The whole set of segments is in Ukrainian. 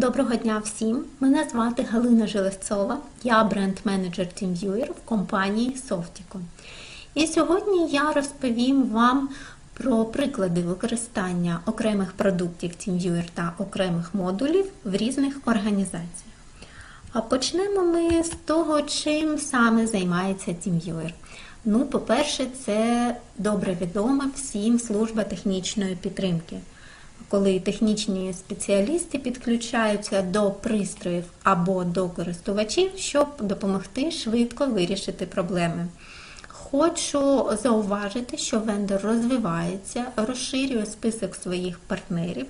Доброго дня всім! Мене звати Галина Железцова, я бренд-менеджер TeamViewer в компанії Softico. І сьогодні я розповім вам про приклади використання окремих продуктів TeamViewer та окремих модулів в різних організаціях. А почнемо ми з того, чим саме займається TeamViewer. Ну, по-перше, це добре відома всім служба технічної підтримки коли технічні спеціалісти підключаються до пристроїв або до користувачів, щоб допомогти швидко вирішити проблеми. Хочу зауважити, що вендор розвивається, розширює список своїх партнерів,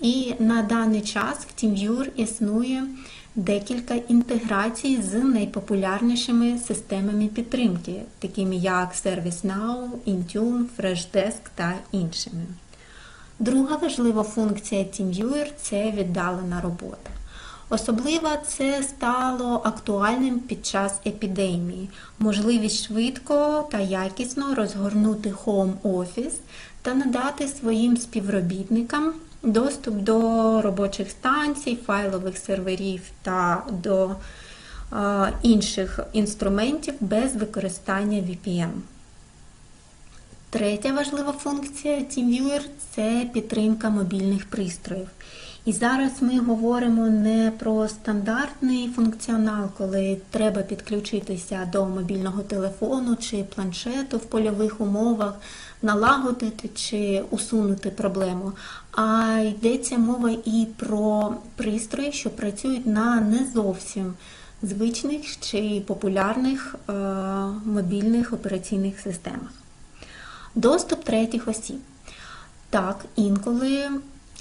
і на даний час в TeamViewer існує декілька інтеграцій з найпопулярнішими системами підтримки, такими як ServiceNow, Intune, Freshdesk та іншими. Друга важлива функція TeamViewer – це віддалена робота. Особливо це стало актуальним під час епідемії, можливість швидко та якісно розгорнути Home Office та надати своїм співробітникам доступ до робочих станцій, файлових серверів та до е, інших інструментів без використання VPN. Третя важлива функція TeamViewer – це підтримка мобільних пристроїв. І зараз ми говоримо не про стандартний функціонал, коли треба підключитися до мобільного телефону чи планшету в польових умовах, налагодити чи усунути проблему. А йдеться мова і про пристрої, що працюють на не зовсім звичних чи популярних е мобільних операційних системах. Доступ третіх осіб. Так, інколи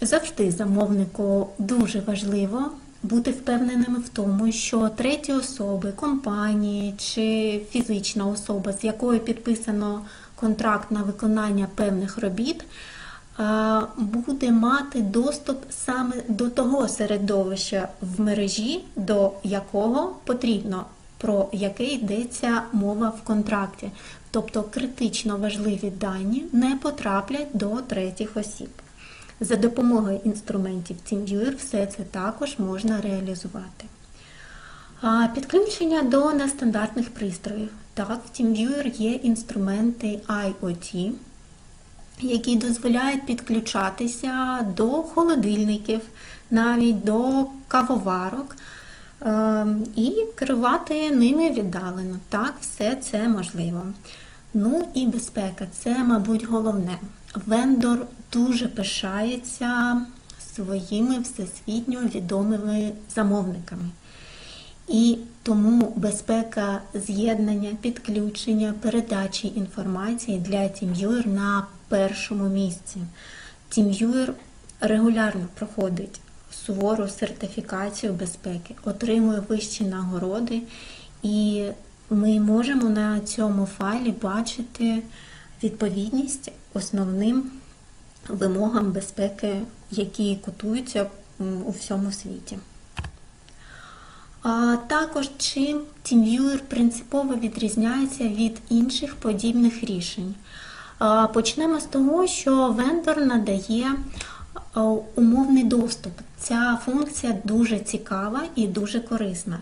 завжди замовнику дуже важливо бути впевненими в тому, що треті особи, компанії чи фізична особа, з якою підписано контракт на виконання певних робіт, буде мати доступ саме до того середовища в мережі, до якого потрібно, про яке йдеться мова в контракті. Тобто критично важливі дані не потраплять до третіх осіб. За допомогою інструментів TeamViewer все це також можна реалізувати. Підключення до нестандартних пристроїв. Так, в TeamViewer є інструменти IoT, які дозволяють підключатися до холодильників, навіть до кавоварок. Ем, і керувати ними віддалено. Так, все це можливо. Ну і безпека це, мабуть, головне. Вендор дуже пишається своїми всесвітньо відомими замовниками. І тому безпека з'єднання, підключення, передачі інформації для TeamViewer на першому місці. TeamViewer регулярно проходить сувору сертифікацію безпеки, отримує вищі нагороди, і ми можемо на цьому файлі бачити відповідність основним вимогам безпеки, які котуються у всьому світі. А також чим TeamViewer принципово відрізняється від інших подібних рішень. Почнемо з того, що вендор надає умовний доступ. Ця функція дуже цікава і дуже корисна.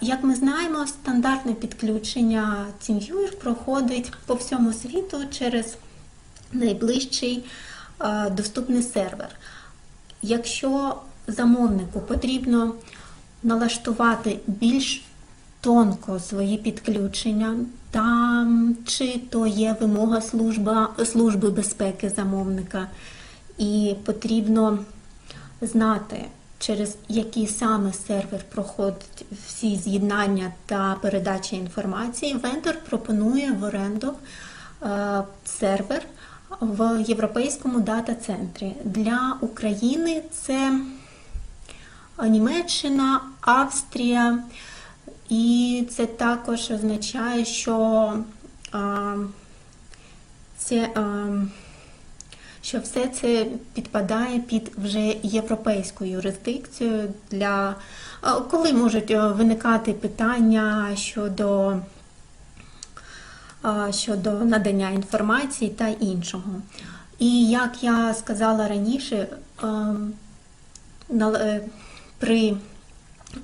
Як ми знаємо, стандартне підключення TeamViewer проходить по всьому світу через найближчий доступний сервер. Якщо замовнику потрібно налаштувати більш тонко свої підключення, там чи то є вимога служба, служби безпеки замовника, і потрібно знати, через який саме сервер проходять всі з'єднання та передача інформації, вендор пропонує в оренду е, сервер в Європейському дата-центрі. Для України це Німеччина, Австрія, і це також означає, що е, це е, що все це підпадає під вже європейську юрисдикцію, для коли можуть виникати питання щодо щодо надання інформації та іншого. І як я сказала раніше, е, при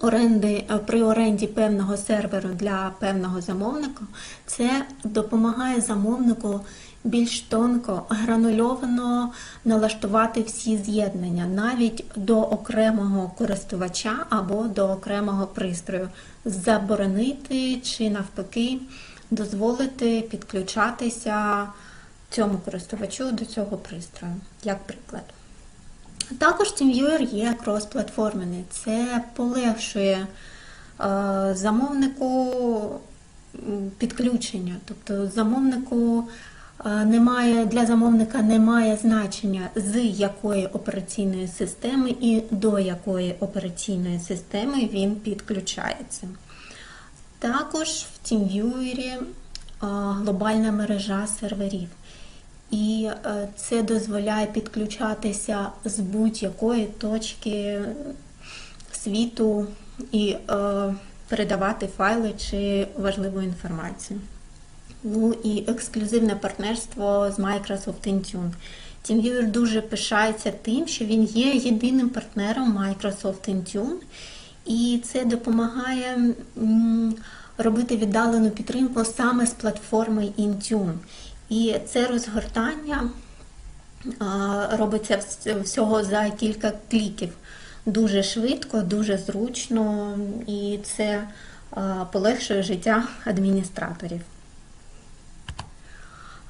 оренди, е, при оренді певного серверу для певного замовника, це допомагає замовнику більш тонко, гранульовано налаштувати всі з'єднання навіть до окремого користувача або до окремого пристрою, заборонити чи навпаки дозволити підключатися цьому користувачу до цього пристрою, як приклад. Також TeamViewer є крос-платформений. Це полегшує е, замовнику підключення. Тобто замовнику немає, для замовника немає значення, з якої операційної системи і до якої операційної системи він підключається. Також в TeamViewer е, глобальна мережа серверів. І е, це дозволяє підключатися з будь-якої точки світу і е, передавати файли чи важливу інформацію. Ну і ексклюзивне партнерство з Microsoft Intune. TeamViewer дуже пишається тим, що він є єдиним партнером Microsoft Intune, і це допомагає робити віддалену підтримку саме з платформи Intune. І це розгортання робиться всього за кілька кліків. Дуже швидко, дуже зручно, і це полегшує життя адміністраторів.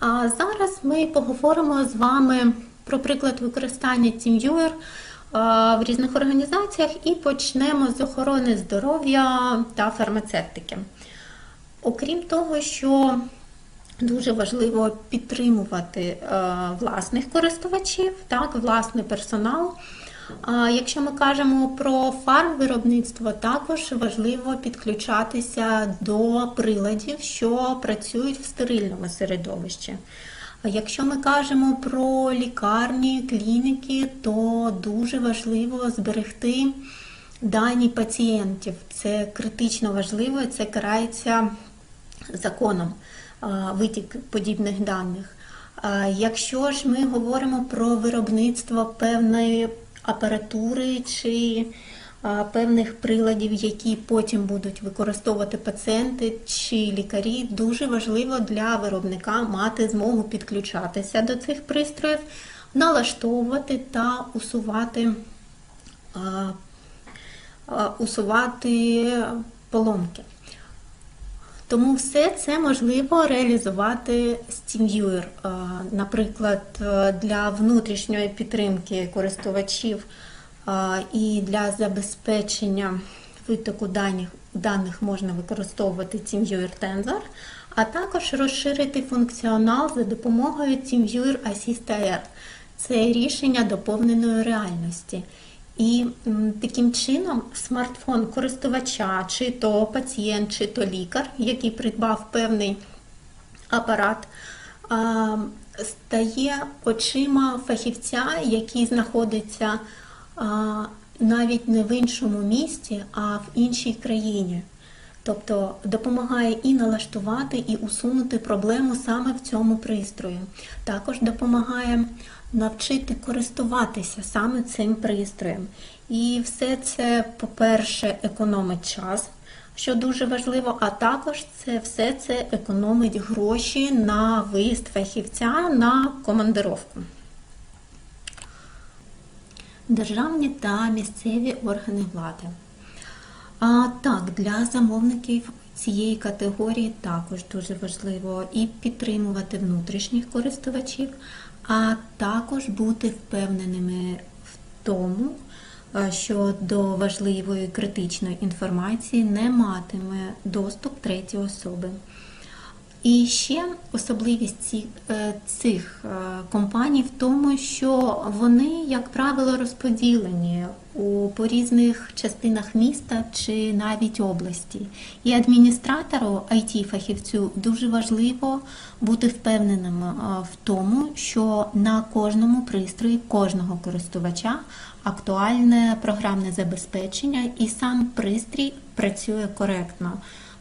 А зараз ми поговоримо з вами про приклад використання TeamViewer в різних організаціях і почнемо з охорони здоров'я та фармацевтики. Окрім того, що Дуже важливо підтримувати е, власних користувачів, так, власний персонал. Якщо ми кажемо про фармвиробництво, також важливо підключатися до приладів, що працюють в стерильному середовищі. Якщо ми кажемо про лікарні, клініки, то дуже важливо зберегти дані пацієнтів. Це критично важливо, це карається законом витік подібних даних. Якщо ж ми говоримо про виробництво певної апаратури чи певних приладів, які потім будуть використовувати пацієнти чи лікарі, дуже важливо для виробника мати змогу підключатися до цих пристроїв, налаштовувати та усувати, усувати поломки. Тому все це можливо реалізувати TeamViewer. Е, Наприклад, е, для внутрішньої підтримки користувачів е, і для забезпечення витоку даних, даних можна використовувати TeamViewer Tensor, а також розширити функціонал за допомогою TeamViewer Assist AR. Це рішення доповненої реальності. І таким чином смартфон користувача, чи то пацієнт, чи то лікар, який придбав певний апарат, стає очима фахівця, який знаходиться навіть не в іншому місті, а в іншій країні. Тобто допомагає і налаштувати, і усунути проблему саме в цьому пристрої. Також допомагає навчити користуватися саме цим пристроєм. І все це, по-перше, економить час, що дуже важливо, а також це все це економить гроші на виїзд фахівця на командировку. Державні та місцеві органи влади. А, так, для замовників цієї категорії також дуже важливо і підтримувати внутрішніх користувачів, а також бути впевненими в тому, е, що до важливої критичної інформації не матиме доступ третьої особи. І ще особливість е, цих е, компаній в тому, що вони, як правило, розподілені у по різних частинах міста чи навіть області. І адміністратору it фахівцю дуже важливо бути впевненим е, в тому, що на кожному пристрої кожного користувача актуальне програмне забезпечення, і сам пристрій працює коректно.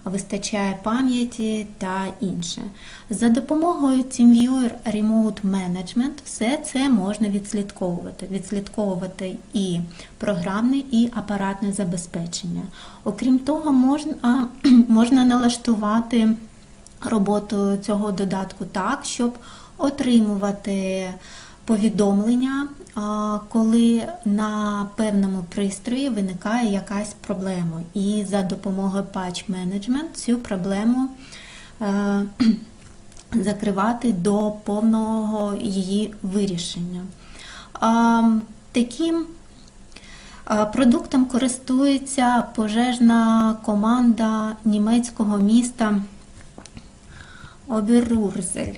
Вистачає пам'яті та інше. За допомогою TeamViewer Remote Management все це можна відслідковувати. Відслідковувати і програмне, і апаратне забезпечення. Окрім того, можна, можна налаштувати роботу цього додатку так, щоб отримувати повідомлення, коли на певному пристрої виникає якась проблема. І за допомогою Patch Management цю проблему е, закривати до повного її вирішення. Таким продуктом користується пожежна команда німецького міста Оберурзель.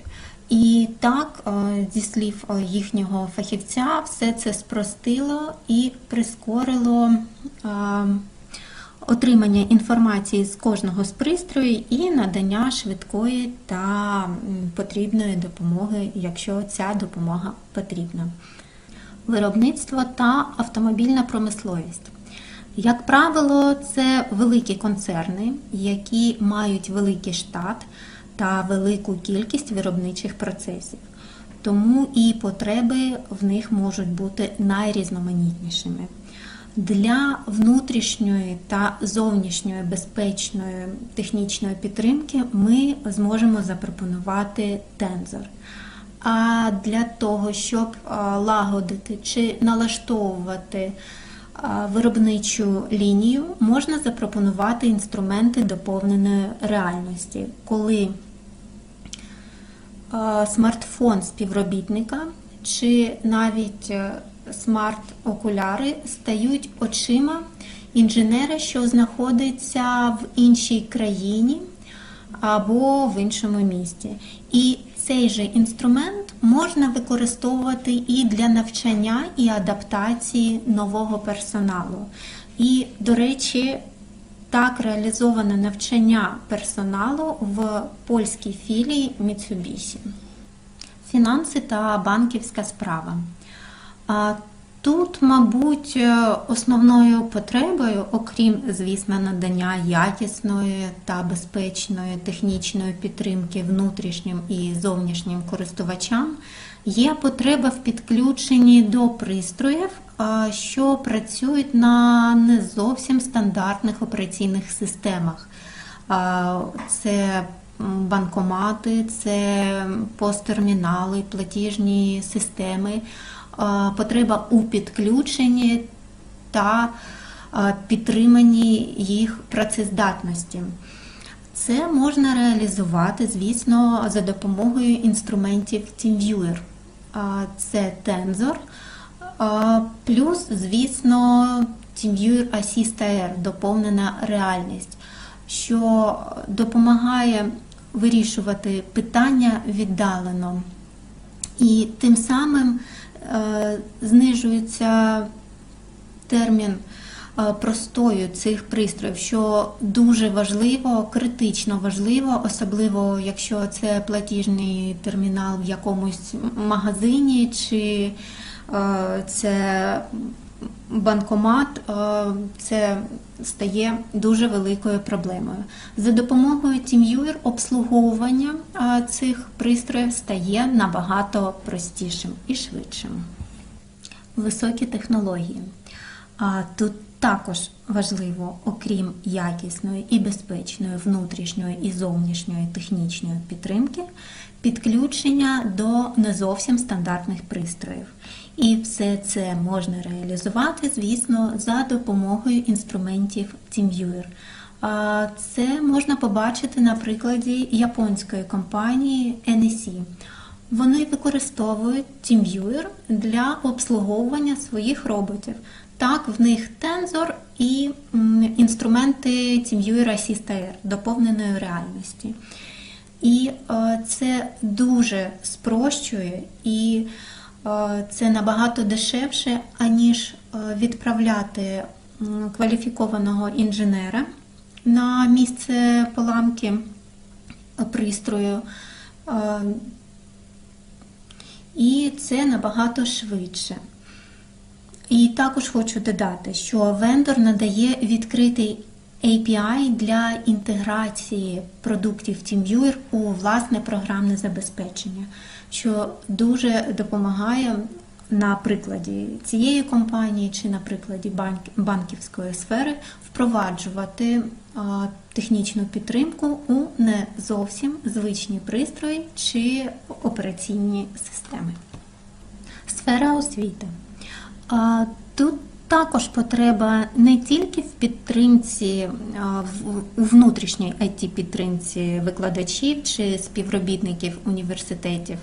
І так, е, зі слів е, їхнього фахівця, все це спростило і прискорило е, отримання інформації з кожного з пристроїв і надання швидкої та потрібної допомоги, якщо ця допомога потрібна. Виробництво та автомобільна промисловість. Як правило, це великі концерни, які мають великий штат та велику кількість виробничих процесів. Тому і потреби в них можуть бути найрізноманітнішими. Для внутрішньої та зовнішньої безпечної технічної підтримки ми зможемо запропонувати тензор. А для того, щоб лагодити чи налаштовувати виробничу лінію, можна запропонувати інструменти доповненої реальності, коли смартфон співробітника чи навіть е, смарт-окуляри стають очима інженера, що знаходиться в іншій країні або в іншому місті. І цей же інструмент можна використовувати і для навчання і адаптації нового персоналу. І, до речі, так реалізоване навчання персоналу в польській філії Mitsubishi. Фінанси та банківська справа. Тут, мабуть, е, основною потребою, окрім, звісно, надання якісної та безпечної технічної підтримки внутрішнім і зовнішнім користувачам, є потреба в підключенні до пристроїв, що працюють на не зовсім стандартних операційних системах. Це банкомати, це посттермінали, платіжні системи потреба у підключенні та підтриманні їх працездатності. Це можна реалізувати, звісно, за допомогою інструментів TeamViewer. Це е, плюс, звісно, TeamViewer Assist AR, доповнена реальність, що допомагає вирішувати питання віддалено. І тим самим е, знижується термін простою цих пристроїв, що дуже важливо, критично важливо, особливо якщо це платіжний термінал в якомусь магазині чи е, це банкомат, е, це стає дуже великою проблемою. За допомогою TeamViewer обслуговування е, цих пристроїв стає набагато простішим і швидшим. Високі технології. Тут також важливо, окрім якісної і безпечної внутрішньої і зовнішньої технічної підтримки, підключення до не зовсім стандартних пристроїв. І все це можна реалізувати, звісно, за допомогою інструментів TeamViewer. Це можна побачити на прикладі японської компанії NEC. Вони використовують TeamViewer для обслуговування своїх роботів. Так, в них Tensor і інструменти Assist AR доповненої реальності. І е, це дуже спрощує і е, це набагато дешевше, аніж е, відправляти кваліфікованого інженера на місце поламки пристрою. І це набагато швидше. І також хочу додати, що вендор надає відкритий API для інтеграції продуктів TeamViewer у власне програмне забезпечення, що дуже допомагає на прикладі цієї компанії чи на прикладі банківської сфери впроваджувати технічну підтримку у не зовсім звичні пристрої чи операційні системи. Сфера освіти. Тут також потреба не тільки в підтримці у внутрішній it підтримці викладачів чи співробітників університетів,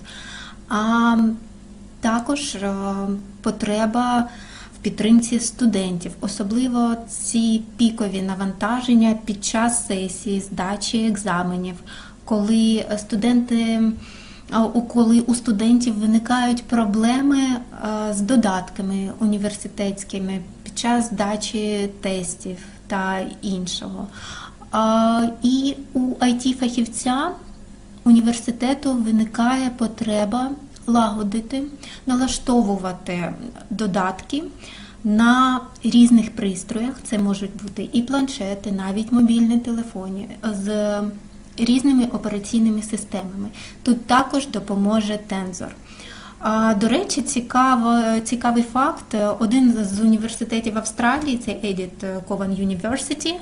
а також потреба в підтримці студентів, особливо ці пікові навантаження під час сесії, здачі екзаменів, коли студенти. Коли у студентів виникають проблеми е, з додатками університетськими під час здачі тестів та іншого. І у it фахівця університету виникає потреба лагодити, налаштовувати додатки на різних пристроях. Це можуть бути і планшети, навіть мобільні телефони з різними операційними системами. Тут також допоможе. А, До речі, цікаво, цікавий факт. Один з університетів Австралії, це Edith Cowan University,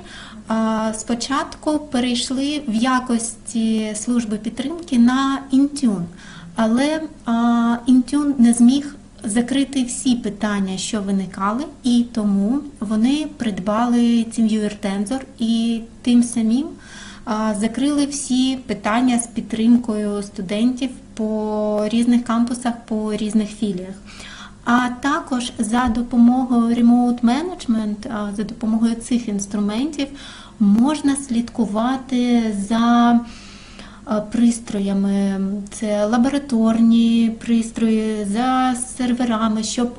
спочатку перейшли в якості служби підтримки на Intune, але Intune не зміг закрити всі питання, що виникали, і тому вони придбали TeamViewer Tensor і тим самим закрили всі питання з підтримкою студентів по різних кампусах, по різних філіях. А також за допомогою Remote Management, за допомогою цих інструментів можна слідкувати за пристроями, це лабораторні пристрої, за серверами, щоб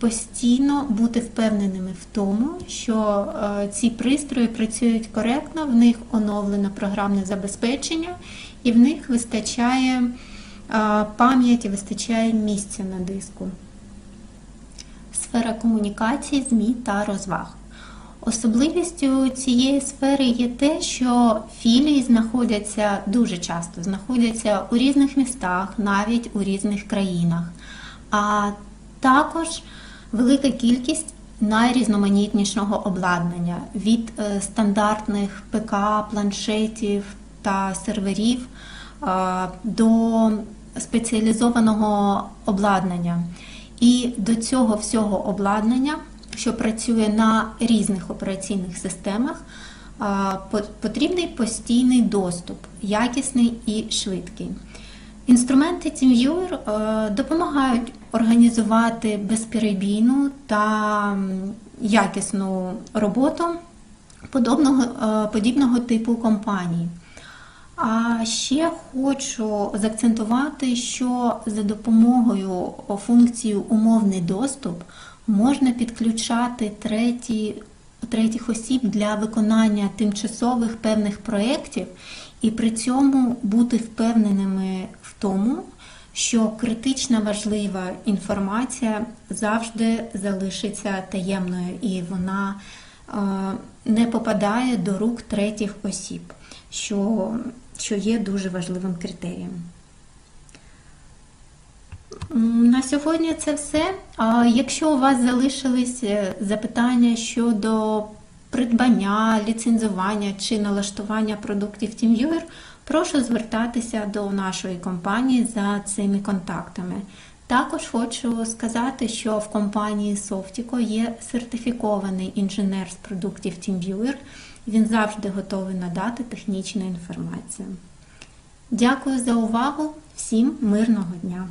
постійно бути впевненими в тому, що е, ці пристрої працюють коректно, в них оновлено програмне забезпечення, і в них вистачає е, пам'яті, вистачає місця на диску. Сфера комунікації, ЗМІ та розваг. Особливістю цієї сфери є те, що філії знаходяться дуже часто, знаходяться у різних містах, навіть у різних країнах. А також велика кількість найрізноманітнішого обладнання від е, стандартних ПК, планшетів та серверів до спеціалізованого обладнання. І до цього всього обладнання, що працює на різних операційних системах, потрібний постійний доступ, якісний і швидкий. Інструменти TeamViewer е, допомагають організувати безперебійну та якісну роботу подобного, е, подібного типу компаній. А ще хочу заакцентувати, що за допомогою функції умовний доступ можна підключати треті, третіх осіб для виконання тимчасових певних проєктів і при цьому бути впевненими в тому, що критична важлива інформація завжди залишиться таємною і вона е, не попадає до рук третіх осіб, що, що є дуже важливим критерієм. На сьогодні це все. А якщо у вас залишились е, запитання щодо придбання, ліцензування чи налаштування продуктів TeamViewer, прошу звертатися до нашої компанії за цими контактами. Також хочу сказати, що в компанії Softico є сертифікований інженер з продуктів TeamViewer. Він завжди готовий надати технічну інформацію. Дякую за увагу! Всім мирного дня!